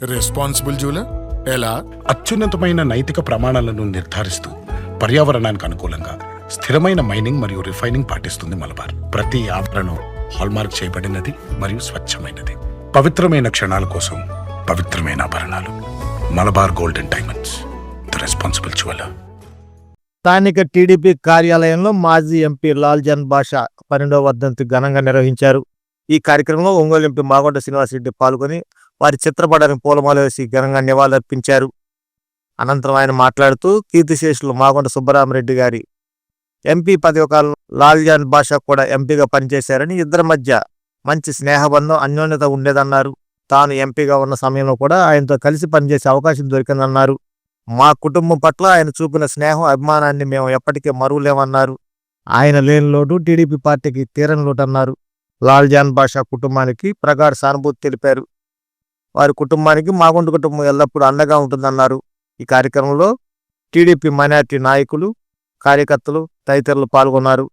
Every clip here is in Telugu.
రెస్పాన్సిబుల్ జూలర్ ఎలా? అత్యున్నతమైన నైతిక ప్రమాణాలను నిర్ధారిస్తూ పర్యావరణానికి అనుకూలంగా స్థిరమైన మైనింగ్ మరియు రిఫైనింగ్ పాటిస్తుంది మలబార్. ప్రతి ఆభరణం హాల్మార్క్ చేయబడినది మరియు స్వచ్ఛమైనది. పవిత్రమైన క్షణాల కోసం పవిత్రమైన ఆభరణాలు. Malabar golden diamonds the responsible jeweller స్థానిక టీడీపీ కార్యాలయంలో మాజీ ఎంపీ లాల్జన్ బాషా పన్నెండవ వర్ధంతి ఘనంగా నిర్వహించారు. ఈ కార్యక్రమంలో ఒంగోలు ఎంపీ మాగొండ శ్రీనివాసరెడ్డి పాల్గొని వారి చిత్రపటానికి పూలమాల వేసి ఘనంగా నివాళులర్పించారు. అనంతరం ఆయన మాట్లాడుతూ కీర్తిశేషులు మాగొండ సుబ్బరామరెడ్డి గారి ఎంపీ పదవి కాలం లాల్జాన్ బాషా కూడా ఎంపీగా పనిచేశారని ఇద్దరి మధ్య మంచి స్నేహబంధం అన్యోన్యత ఉండేదన్నారు. తాను ఎంపీగా ఉన్న సమయంలో కూడా ఆయనతో కలిసి పనిచేసే అవకాశం దొరికిందన్నారు. మా కుటుంబం పట్ల ఆయన చూపిన స్నేహం అభిమానాన్ని మేము ఎప్పటికీ మరువులేమన్నారు. ఆయన లేని లోటు టీడీపీ పార్టీకి తీరని లోటు అన్నారు లాల్జాన్ బాషా కుటుంబానికి ప్రగాఢ సానుభూతి తెలిపారు. వారి కుటుంబానికి మాగుంట కుటుంబం ఎల్లప్పుడూ అండగా ఉంటుందన్నారు. ఈ కార్యక్రమంలో టీడీపీ మైనార్టీ నాయకులు కార్యకర్తలు తదితరులు పాల్గొన్నారు.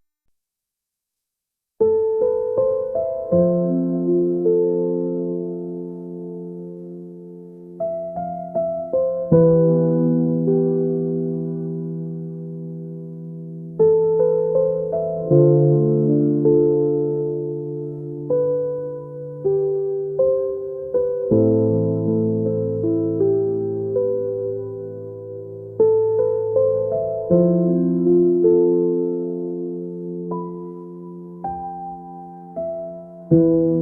thank you.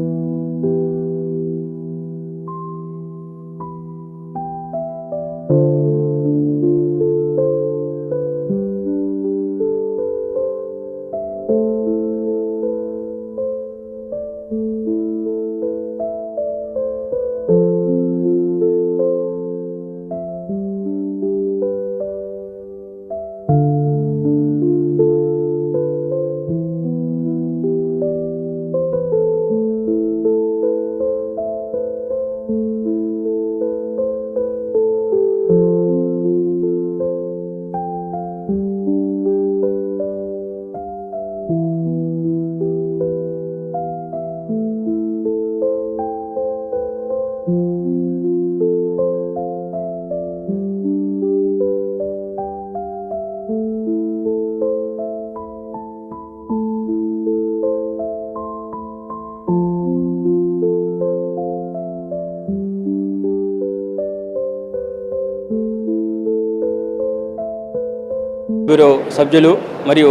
బ్యూరో సభ్యులు మరియు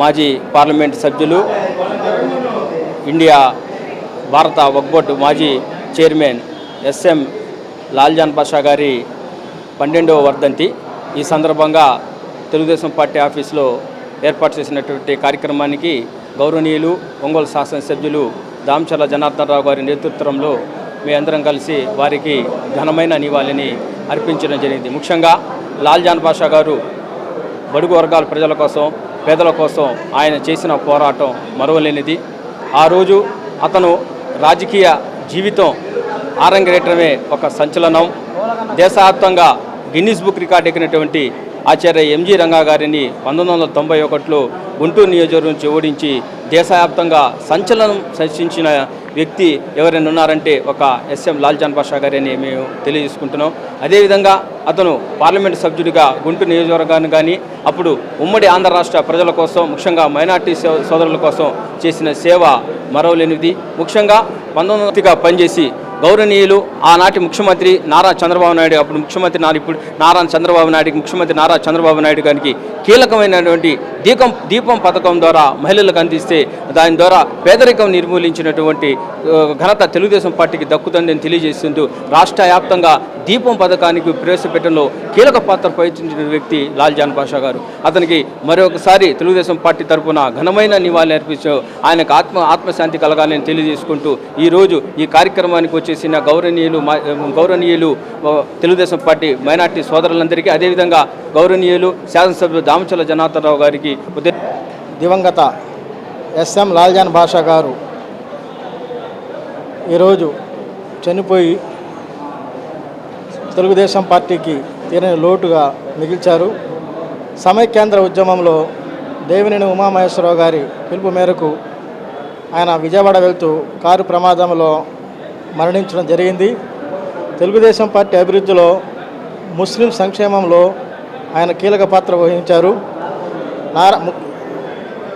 మాజీ పార్లమెంట్ సభ్యులు ఇండియా భారత వక్బోర్డు మాజీ చైర్మన్ ఎస్ఎం లాల్జాన్ పాషా గారి పన్నెండవ వర్ధంతి. ఈ సందర్భంగా తెలుగుదేశం పార్టీ ఆఫీసులో ఏర్పాటు చేసినటువంటి కార్యక్రమానికి గౌరవనీయులు ఒంగోలు శాసనసభ్యులు దామచర్ల జనార్దన్ రావు గారి నేతృత్వంలో మీ అందరం కలిసి వారికి ఘనమైన నివాళిని అర్పించడం జరిగింది. ముఖ్యంగా లాల్జాన్ పాషా గారు బడుగు వర్గాల ప్రజల కోసం పేదల కోసం ఆయన చేసిన పోరాటం మరవలేనిది. ఆ రోజు అతను రాజకీయ జీవితం ఆరంగేటమే ఒక సంచలనం. దేశవ్యాప్తంగా గిన్నిస్ బుక్ రికార్డు ఎక్కినటువంటి ఆచార్య ఎంజి రంగా గారిని పంతొమ్మిది వందల తొంభై ఒకటిలో గుంటూరు నియోజకవర్గం నుంచి ఓడించి దేశవ్యాప్తంగా సంచలనం సృష్టించిన వ్యక్తి ఎవరైనా ఉన్నారంటే ఒక ఎస్ఎం లాల్చాన్ పాషా గారని మేము తెలియజేసుకుంటున్నాం. అదేవిధంగా అతను పార్లమెంట్ సభ్యుడిగా గుంటూరు నియోజకవర్గాన్ని కానీ అప్పుడు ఉమ్మడి ఆంధ్ర రాష్ట్ర ప్రజల కోసం ముఖ్యంగా మైనార్టీ సోదరుల కోసం చేసిన సేవ మరవలేనిది. ముఖ్యంగా పంతొమ్మిదిగా పనిచేసి గౌరవనీయులు ఆనాటి ముఖ్యమంత్రి నారా చంద్రబాబు నాయుడు అప్పుడు ముఖ్యమంత్రి నారా ఇప్పుడు నారా చంద్రబాబు నాయుడు ముఖ్యమంత్రి నారా చంద్రబాబు నాయుడు గారికి కీలకమైనటువంటి దీపం దీపం పథకం ద్వారా మహిళలకు అందిస్తే దాని ద్వారా పేదరికం నిర్మూలించినటువంటి ఘనత తెలుగుదేశం పార్టీకి దక్కుతుందని తెలియజేస్తుంటూ రాష్ట్ర వ్యాప్తంగా దీపం పథకానికి ప్రవేశపెట్టడంలో కీలక పాత్ర పోషించిన వ్యక్తి లాల్జాన్ పాషా గారు. అతనికి మరొకసారి తెలుగుదేశం పార్టీ తరఫున ఘనమైన నివాళి అర్పించారు ఆయనకు ఆత్మ ఆత్మశాంతి కలగాలని తెలియజేసుకుంటూ ఈరోజు ఈ కార్యక్రమానికి వచ్చి చేసిన గౌరవనీయులు గౌరవనీయులు తెలుగుదేశం పార్టీ మైనార్టీ సోదరులందరికీ అదేవిధంగా గౌరవనీయులు శాసనసభ్యులు దామచల జనార్దనరావు గారికి దివంగత ఎస్ఎం లాల్జాన్ భాషా గారు ఈరోజు చనిపోయి తెలుగుదేశం పార్టీకి తీరని లోటుగా మిగిల్చారు. సమైక్యాంధ్ర ఉద్యమంలో దేవినేని ఉమామహేశ్వరరావు గారి పిలుపు మేరకు ఆయన విజయవాడ వెళ్తూ కారు ప్రమాదంలో మరణించడం జరిగింది. తెలుగుదేశం పార్టీ అభివృద్ధిలో ముస్లిం సంక్షేమంలో ఆయన కీలక పాత్ర వహించారు. నారా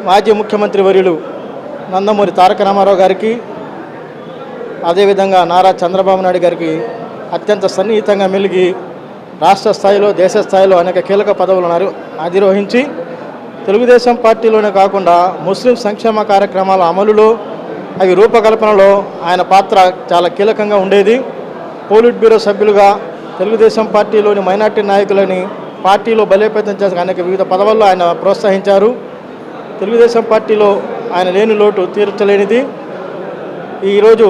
మాజీ ముఖ్యమంత్రి వర్యులు నందమూరి తారక రామారావు గారికి అదేవిధంగా నారా చంద్రబాబు నాయుడు గారికి అత్యంత సన్నిహితంగా మెలిగి రాష్ట్ర స్థాయిలో దేశ స్థాయిలో అనేక కీలక పదవులను అధిరోహించి తెలుగుదేశం పార్టీలోనే కాకుండా ముస్లిం సంక్షేమ కార్యక్రమాల అమలులో అవి రూపకల్పనలో ఆయన పాత్ర చాలా కీలకంగా ఉండేది. పోలిట్ బ్యూరో సభ్యులుగా తెలుగుదేశం పార్టీలోని మైనార్టీ నాయకులని పార్టీలో బలోపేతం చేసిన అనేక వివిధ పదవుల్లో ఆయన ప్రోత్సహించారు. తెలుగుదేశం పార్టీలో ఆయన లేని లోటు తీర్చలేనిది. ఈరోజు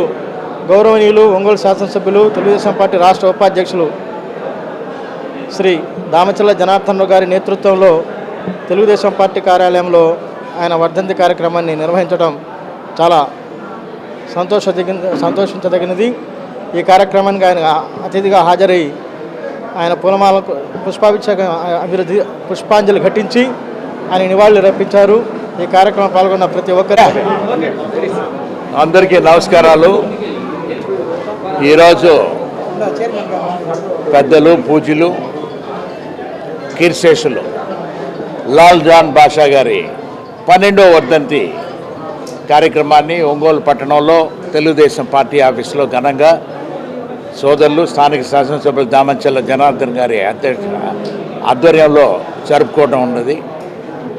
గౌరవనీయులు ఒంగోలు శాసనసభ్యులు తెలుగుదేశం పార్టీ రాష్ట్ర ఉపాధ్యక్షులు శ్రీ దామచల్ల జనార్దన్ గారి నేతృత్వంలో తెలుగుదేశం పార్టీ కార్యాలయంలో ఆయన వర్ధంతి కార్యక్రమాన్ని నిర్వహించడం చాలా సంతోషదగిన సంతోషించదగినది. ఈ కార్యక్రమానికి ఆయన అతిథిగా హాజరై ఆయన పూలమాలకు పుష్పాభిషేకం అభివృద్ధి పుష్పాంజలి ఘటించి ఆయన నివాళులు రప్పించారు ఈ కార్యక్రమం పాల్గొన్న ప్రతి ఒక్కరి. అందరికీ నమస్కారాలు. ఈరోజు పెద్దలు పూజలు కీర్శేషులు లాల్ జాన్ బాషా గారి పన్నెండో వర్ధంతి కార్యక్రమాన్ని ఒంగోలు పట్టణంలో తెలుగుదేశం పార్టీ ఆఫీసులో ఘనంగా సోదరులు స్థానిక శాసనసభ్యులు దామంచెల్ల జనార్దన్ గారి అధ్యక్ష ఆధ్వర్యంలో జరుపుకోవడం ఉన్నది.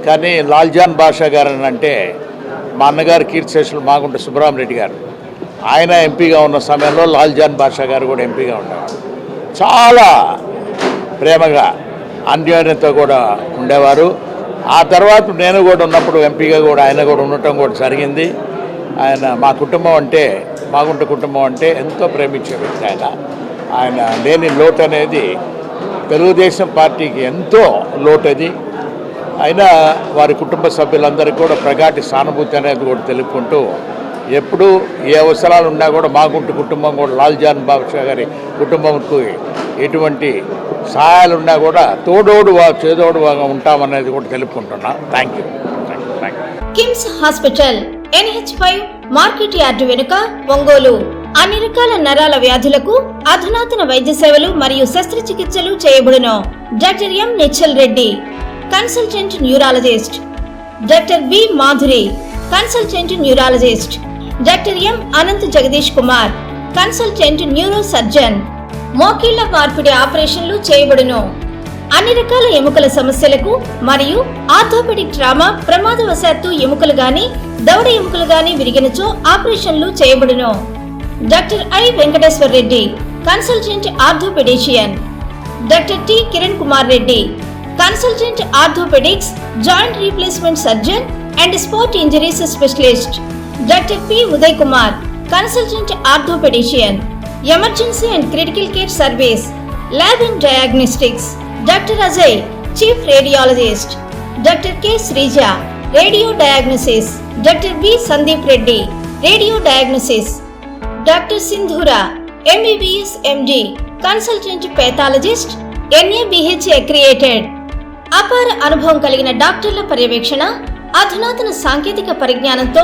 కానీ లాల్జాన్ బాషా గారు అని అంటే మా అన్నగారు కీర్తిశేషులు మాగుంట సుబ్రహ్మరెడ్డి గారు. ఆయన ఎంపీగా ఉన్న సమయంలో లాల్జాన్ బాషా గారు కూడా ఎంపీగా ఉండేవారు. చాలా ప్రేమగా అన్యోన్యతో కూడా ఉండేవారు. ఆ తర్వాత నేను కూడా ఉన్నప్పుడు ఎంపీగా కూడా ఆయన కూడా ఉండటం కూడా జరిగింది. ఆయన మా కుటుంబం అంటే మాగుంట కుటుంబం అంటే ఎంతో ప్రేమించే వ్యక్తి ఆయన. ఆయన లేని లోటు అనేది తెలుగుదేశం పార్టీకి ఎంతో లోటు అది. అయినా వారి కుటుంబ సభ్యులందరికీ కూడా ప్రగాటి సానుభూతి అనేది కూడా తెలుపుకుంటూ ఎప్పుడు ఏ అవసరాలు ఉన్నా కూడా మాగుంటు కుటుంబం కూడా లాల్జాన్ బాబుషా గారి కుటుంబంకు ఎటువంటి సహాయాలు ఉన్నా కూడా తోడోడు చేదోడు ఉంటామనేది కూడా తెలుపుకుంటున్నా. Thank you thank you KIMS hospital NH five market yard వెనుక ఒంగోలు. అన్ని రకాల నరాల వ్యాధులకు అధునాతన వైద్య సేవలు మరియు శస్త్రచికిత్సలు చేయబడును. Doctor M Nischal Reddy consultant neurologist. Doctor B Madhuri consultant neurologist. Doctor M Anant Jagadish Kumar consultant neuro surgeon మోకీళ్ళ మార్పిడి ఆపరేషన్లు చేయబడును. అన్ని రకాల ఎముకల సమస్యలకు మరియు ఆర్థోపెడిక్ ట్రామా ప్రమాదవశాత్తు ఎముకలు గాని దవడ ఎముకలు గాని విరిగినచో ఆపరేషన్లు చేయబడును. Doctor I. Venkateswar Reddy consultant orthopaedician. Doctor T. Kiran Kumar Reddy consultant orthopaedics joint replacement surgeon and sport injuries specialist. Doctor P Uday Kumar consultant orthopaedician emergency and critical care service lab and diagnostics doctor Ajay chief radiologist doctor K Sreeja radio diagnosis doctor B Sandeep Reddy radio diagnosis doctor Sindhura MBBS MD consultant pathologist NABH accredited అపార అనుభవం కలిగిన డాక్టర్ల పర్యవేక్షణ అధునాతన సాంకేతిక పరిజ్ఞానంతో